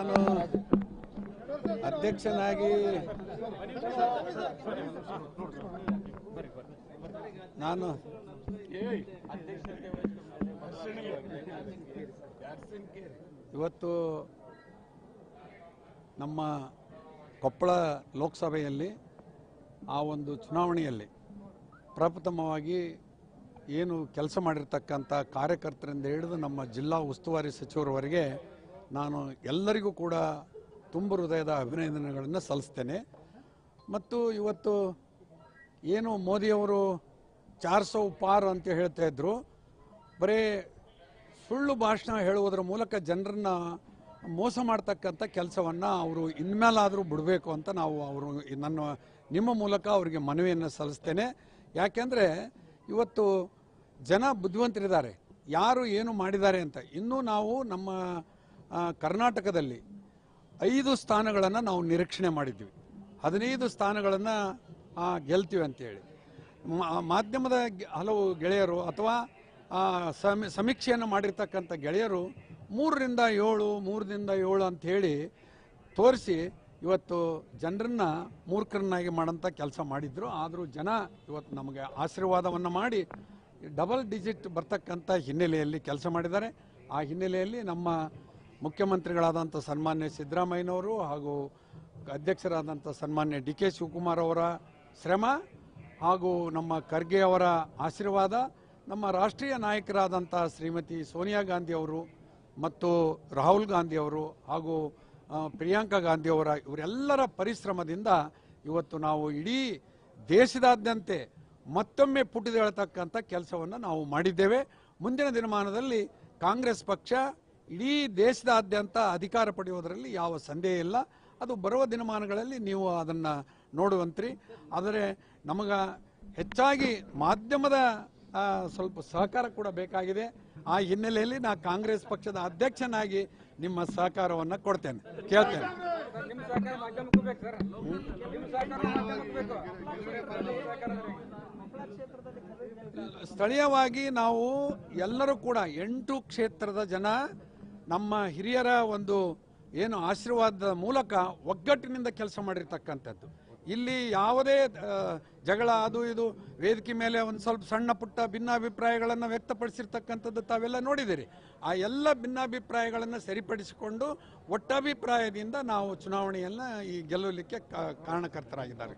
ನಾನು ಅಧ್ಯಕ್ಷನಾಗಿ ನಾನು ಇವತ್ತು ನಮ್ಮ ಕೊಪ್ಪಳ ಲೋಕಸಭೆಯಲ್ಲಿ ಆ ಒಂದು ಚುನಾವಣೆಯಲ್ಲಿ ಪ್ರಪ್ರಥಮವಾಗಿ ಏನು ಕೆಲಸ ಮಾಡಿರ್ತಕ್ಕಂಥ ಕಾರ್ಯಕರ್ತರಿಂದ ಹಿಡಿದು ನಮ್ಮ ಜಿಲ್ಲಾ ಉಸ್ತುವಾರಿ ಸಚಿವರವರೆಗೆ ನಾನು ಎಲ್ಲರಿಗೂ ಕೂಡ ತುಂಬ ಹೃದಯದ ಅಭಿನಂದನೆಗಳನ್ನು ಸಲ್ಲಿಸ್ತೇನೆ. ಮತ್ತು ಇವತ್ತು ಏನು ಮೋದಿಯವರು ಚಾರ್ ಸೌ ಪಾರ್ ಅಂತ ಹೇಳ್ತಾ ಇದ್ರು. ಬರೀ ಸುಳ್ಳು ಭಾಷಣ ಹೇಳುವುದರ ಮೂಲಕ ಜನರನ್ನ ಮೋಸ ಮಾಡ್ತಕ್ಕಂಥ ಕೆಲಸವನ್ನು ಅವರು ಇನ್ಮೇಲಾದರೂ ಬಿಡಬೇಕು ಅಂತ ನಾವು ಅವರು ನನ್ನ, ನಿಮ್ಮ ಮೂಲಕ ಅವರಿಗೆ ಮನವಿಯನ್ನು ಸಲ್ಲಿಸ್ತೇನೆ. ಯಾಕೆಂದರೆ ಇವತ್ತು ಜನ ಬುದ್ಧಿವಂತರಿದ್ದಾರೆ. ಯಾರು ಏನು ಮಾಡಿದ್ದಾರೆ ಅಂತ. ಇನ್ನೂ ನಾವು ನಮ್ಮ ಕರ್ನಾಟಕದಲ್ಲಿ ಐದು ಸ್ಥಾನಗಳನ್ನು ನಾವು ನಿರೀಕ್ಷಣೆ ಮಾಡಿದ್ವಿ ಹದಿನೈದು ಸ್ಥಾನಗಳನ್ನು ಗೆಲ್ತೀವಿ ಅಂತೇಳಿ. ಮಾಧ್ಯಮದ ಹಲವು ಗೆಳೆಯರು ಅಥವಾ ಸಮಿ, ಸಮೀಕ್ಷೆಯನ್ನು ಮಾಡಿರ್ತಕ್ಕಂಥ ಗೆಳೆಯರು ಮೂರರಿಂದ ಏಳು ಮೂರರಿಂದ ಏಳು ಅಂತ ಹೇಳಿ ತೋರಿಸಿ ಇವತ್ತು ಜನರನ್ನು ಮೂರ್ಖರನ್ನಾಗಿ ಮಾಡೋಂಥ ಕೆಲಸ ಮಾಡಿದ್ರು. ಆದರೂ ಜನ ಇವತ್ತು ನಮಗೆ ಆಶೀರ್ವಾದವನ್ನು ಮಾಡಿ ಡಬಲ್ ಡಿಜಿಟ್ ಬರ್ತಕ್ಕಂಥ ಹಿನ್ನೆಲೆಯಲ್ಲಿ ಕೆಲಸ ಮಾಡಿದ್ದಾರೆ. ಆ ಹಿನ್ನೆಲೆಯಲ್ಲಿ ನಮ್ಮ ಮುಖ್ಯಮಂತ್ರಿಗಳಾದಂಥ ಸನ್ಮಾನ್ಯ ಸಿದ್ದರಾಮಯ್ಯನವರು ಹಾಗೂ ಅಧ್ಯಕ್ಷರಾದಂಥ ಸನ್ಮಾನ್ಯ ಡಿ ಕೆ ಶಿವಕುಮಾರ್ ಅವರ ಶ್ರಮ ಹಾಗೂ ನಮ್ಮ ಖರ್ಗೆ ಅವರ ಆಶೀರ್ವಾದ, ನಮ್ಮ ರಾಷ್ಟ್ರೀಯ ನಾಯಕರಾದಂಥ ಶ್ರೀಮತಿ ಸೋನಿಯಾ ಗಾಂಧಿ ಅವರು ಮತ್ತು ರಾಹುಲ್ ಗಾಂಧಿ ಅವರು ಹಾಗೂ ಪ್ರಿಯಾಂಕಾ ಗಾಂಧಿ ಅವರ ಇವರೆಲ್ಲರ ಪರಿಶ್ರಮದಿಂದ ಇವತ್ತು ನಾವು ಇಡೀ ದೇಶದಾದ್ಯಂತೆ ಮತ್ತೊಮ್ಮೆ ಪುಟಿದೇಳತಕ್ಕಂಥ ಕೆಲಸವನ್ನು ನಾವು ಮಾಡಿದ್ದೇವೆ. ಮುಂದಿನ ದಿನಮಾನದಲ್ಲಿ ಕಾಂಗ್ರೆಸ್ ಪಕ್ಷ ಇಡೀ ದೇಶದಾದ್ಯಂತ ಅಧಿಕಾರ ಪಡೆಯುವುದರಲ್ಲಿ ಯಾವ ಸಂದೇಹ ಇಲ್ಲ. ಅದು ಬರುವ ದಿನಮಾನಗಳಲ್ಲಿ ನೀವು ಅದನ್ನು ನೋಡುವಂತ್ರಿ. ಆದರೆ ನಮಗೆ ಹೆಚ್ಚಾಗಿ ಮಾಧ್ಯಮದ ಸ್ವಲ್ಪ ಸಹಕಾರ ಕೂಡ ಬೇಕಾಗಿದೆ. ಆ ಹಿನ್ನೆಲೆಯಲ್ಲಿ ನಾ ಕಾಂಗ್ರೆಸ್ ಪಕ್ಷದ ಅಧ್ಯಕ್ಷನಾಗಿ ನಿಮ್ಮ ಸಹಕಾರವನ್ನು ಕೊಡ್ತೇನೆ. ಕೇಳ್ತೇನೆ. ಸ್ಥಳೀಯವಾಗಿ ನಾವು ಎಲ್ಲರೂ ಕೂಡ ಎಂಟು ಕ್ಷೇತ್ರದ ಜನ ನಮ್ಮ ಹಿರಿಯರ ಒಂದು ಏನು ಆಶೀರ್ವಾದದ ಮೂಲಕ ಒಗ್ಗಟ್ಟಿನಿಂದ ಕೆಲಸ ಮಾಡಿರ್ತಕ್ಕಂಥದ್ದು. ಇಲ್ಲಿ ಯಾವುದೇ ಜಗಳ ಅದು ಇದು, ವೇದಿಕೆ ಮೇಲೆ ಒಂದು ಸ್ವಲ್ಪ ಸಣ್ಣ ಪುಟ್ಟ ಭಿನ್ನಾಭಿಪ್ರಾಯಗಳನ್ನು ವ್ಯಕ್ತಪಡಿಸಿರ್ತಕ್ಕಂಥದ್ದು ತಾವೆಲ್ಲ ನೋಡಿದ್ದೀರಿ ಆ ಎಲ್ಲ ಭಿನ್ನಾಭಿಪ್ರಾಯಗಳನ್ನು ಸರಿಪಡಿಸಿಕೊಂಡು ಒಟ್ಟಾಭಿಪ್ರಾಯದಿಂದ ನಾವು ಚುನಾವಣೆಯನ್ನು ಈ ಗೆಲ್ಲಲಿಕ್ಕೆ ಕಾರಣಕರ್ತರಾಗಿದ್ದಾರೆ.